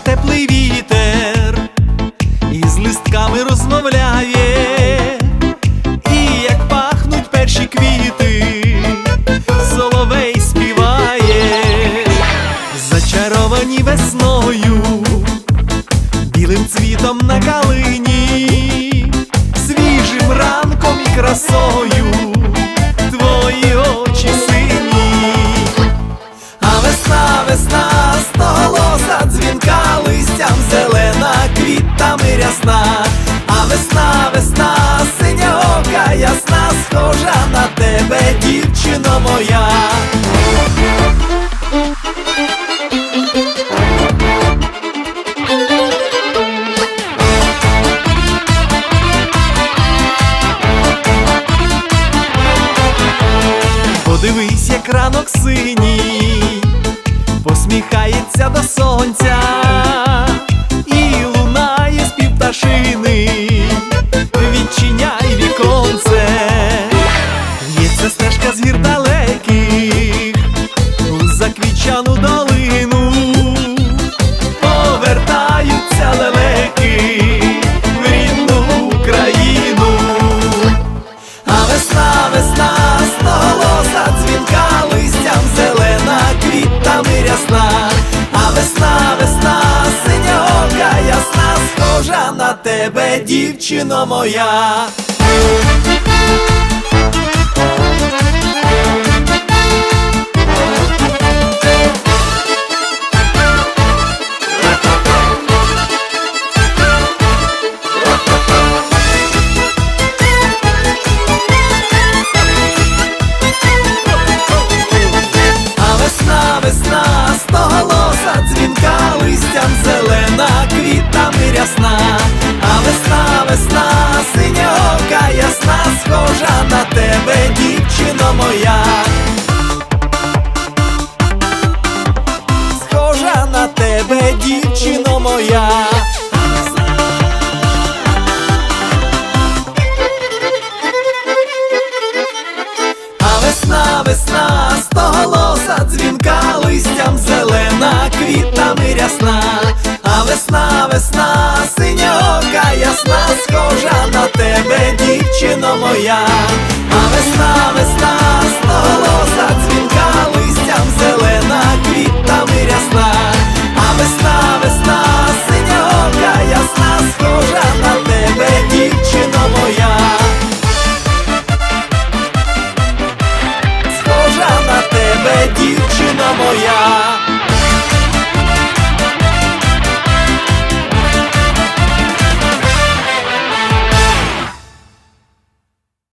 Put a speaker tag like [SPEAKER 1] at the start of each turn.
[SPEAKER 1] теплий вітер із листками розмовляє, і як пахнуть перші квіти, соловей співає, зачаровані весною, білим цвітом на калині, свіжим ранком і красою, Подивись, як синій, посміхається до сонця, на тебе, дівчино моя. Весна, весна, стоголоса, дзвінка листям зелена, квітами рясна, а весна, весна, синя ока, ясна, схожа на тебе, дівчино моя. моя.